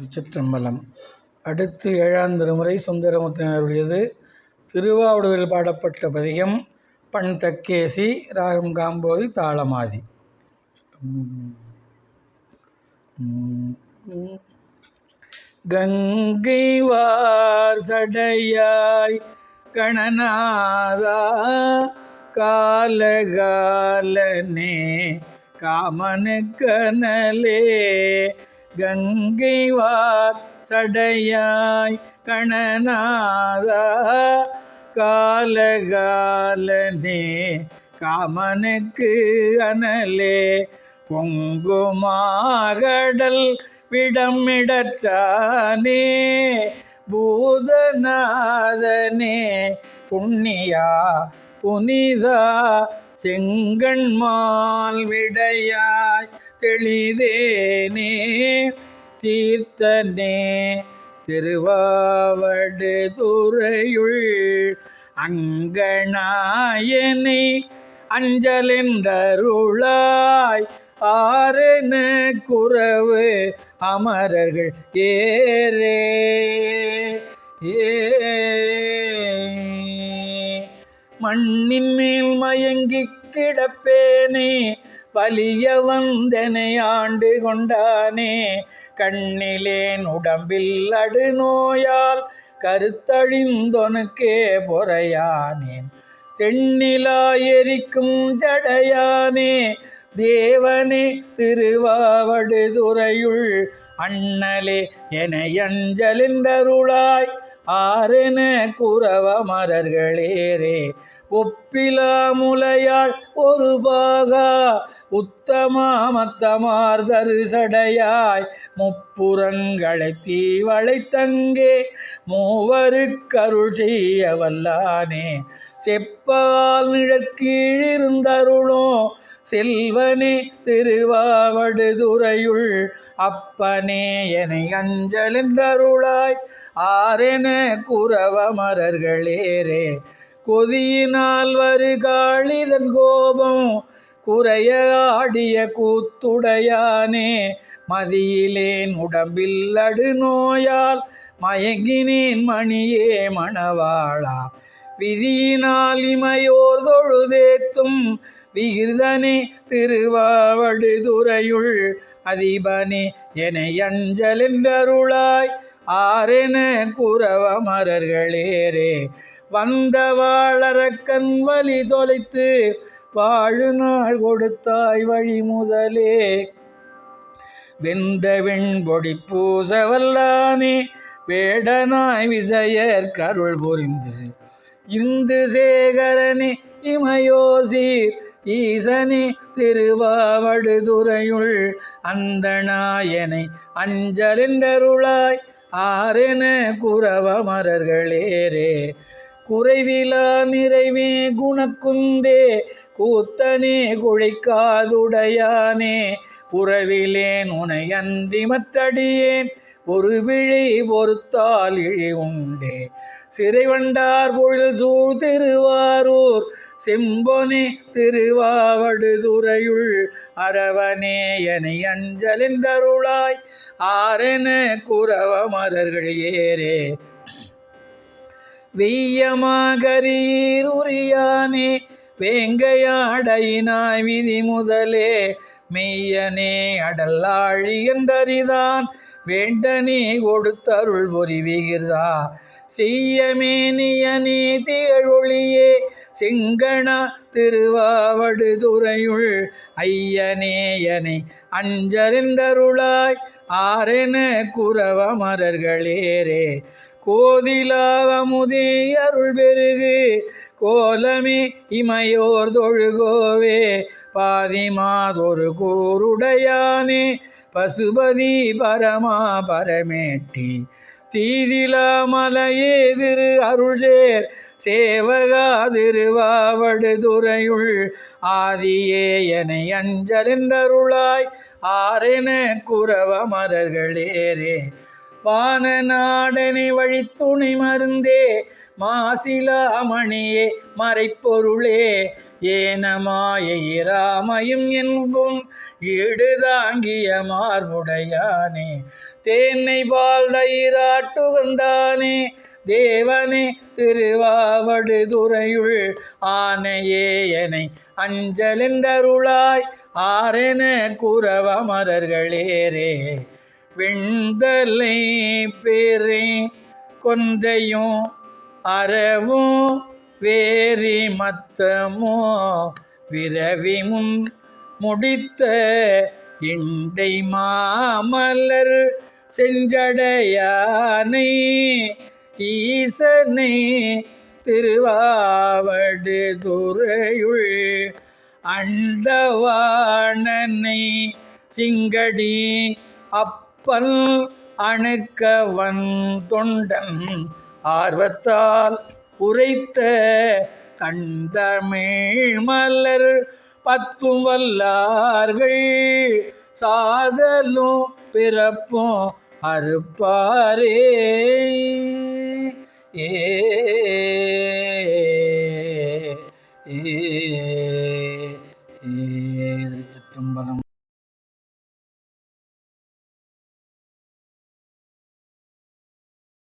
திருச்சிற்றம்பலம் அடுத்து ஏழாம் திருமுறை சுந்தரமுத்தினருடையது திருவாவடுதுறையில் பாடப்பட்ட பதிகம் பண் தக்கேசி ராகம் காம்போதி தாளமாதி. கங்கை வார் சடையாய் கணநாதா காலகாலனே காமனு கனலே வார் சடையாய் கணநாதா காலகாலனே காமனுக்கு அனலே பொங்குமாகடல் விடமிடற்றானே பூதநாதனே புண்ணியா புனிதா செங்கண்மால் விடையாய் தெளிதேனே தீர்த்தனே திருவாவடு துறையுள் அங்கனாயனை அஞ்சலென்றருளாய் ஆரென குறவு அமரர்கள் ஏரே ஏ மண்ணின் மேல் மயங்கி கிடப்பேனே வலிய வந்தனை ஆண்டு கொண்டானே. கண்ணிலேன் உடம்பில் அடு நோயால் கருத்தழிந்தொனுக்கே பொறையானேன். தென்னிலா எரிக்கும் ஜடையானே தேவனே திருவாவடுதுறையுள் அண்ணலே என அஞ்சலின்றருளாய் ஆரென குறவ மரர்களேரே ஒப்பிலா முலையாள் ஒரு பாகா. உத்தமாமத்தமார் தரிசடையாய். முப்புறங்களை தீவளை தங்கே. மூவரு கருள் செய்ய வல்லானே. செப்பால் நிழற்கீழிருந்தருளோ செல்வனே திருவாவடுதுறையுள் அப்பனே என அஞ்சலென்றருளாய் ஆரென குறவ மரர்களேரே கொதியினால் வருகாளிதன் கோபம் குறைய ஆடிய கூத்துடையானே மதியிலேன் உடம்பில் அடு நோயால் மயங்கினேன் மணியே மணவாளா. விதியினால் இமையோர் தொழுதேத்தும் விகிர்தனே திருவாவடு துறையுள் அதிபனே என அஞ்சலென்றருளாய் ஆரென குறவ மரர்களேரே வாழறக்கண் வலி தொலைத்து வாழு நாள் கொடுத்தாய் வழி முதலே. வெந்த வெண்பொடி பூசவல்லானே வேடனாய் விஜயர் கருள் புரிந்து இந்து சேகரனே இமயோசீர் ஈசனே திருவாவடுதுறையுள் அந்தனாயனை அஞ்சலென்றருளாய் ஆரென குறவ மரர்களேரே குறைவிலா நிறைவே குணக்குந்தே கூத்தனே குழைக்காதுடையானே. புறவிலேன் உனையன்றி மற்றடியேன் ஒரு விழி பொறுத்தால் இழி உண்டே. சிறைவண்டார் பொழில் சூழ் திருவாரூர் செம்பொனே திருவாவடுதுறையுள் அரவனே என அஞ்சலின் அஞ்சலென்றருளாய் ஆரென குறவ மரர்கள் ஏறே. வெய்யமாகரீர் உரியானே வேங்கையாடையினாய் விதி முதலே. மெய்யனே அடல்லாழி என்றறிதான் வேண்டனே கொடுத்தருள் பொறிவிகிறதா செய்யமேனியனே திகழொளியே செங்கணா திருவாவடுதுறையுள் ஐயனேயனை அஞ்சரென்றருளாய் ஆரென குறவ மரர்களேரே கோதிலாவமுதே அருள் பெருகு. கோலமே இமையோர் தொழுகோவே. பாதிமாதொரு கூருடையானே. பசுபதி பரமா பரமேட்டி. தீதிலா மலையே திரு அருள்சேர். சேவகா திருவாவடு துறையுள். ஆதியே என அஞ்சலென்றருளாய் ஆரென குறவ மரர்களேரே வான வானநாடனை வழித்துணை மருந்தே மாசிலாமணியே மறைப்பொருளே. ஏனமாய இராமையும் என்பும் ஈடுதாங்கிய மார்புடையானே. தேனை பால் தயிராட்டுகந்தானே தேவனே திருவாவடுதுறையுள் ஆனையேயனை அஞ்சலென்றருளாய் ஆரென குறவமரர்களேரே வெண்தலை பேரே கொன்றையும் அறவும் வேரி மத்தமோ விரவி முன் முடித்த இண்டை மாமலர் செஞ்சடையானை ஈசனை திருவாவடு துறையுள் அண்டவாணனை சிங்கடி பல் அணுக்கவன் தொண்டன் ஆர்வத்தால் உரைத்த கண்டமிழ் மலர் பத்தும் வல்லார்கள் சாதலும் பிறப்பும் அறுப்பாரே. ஏ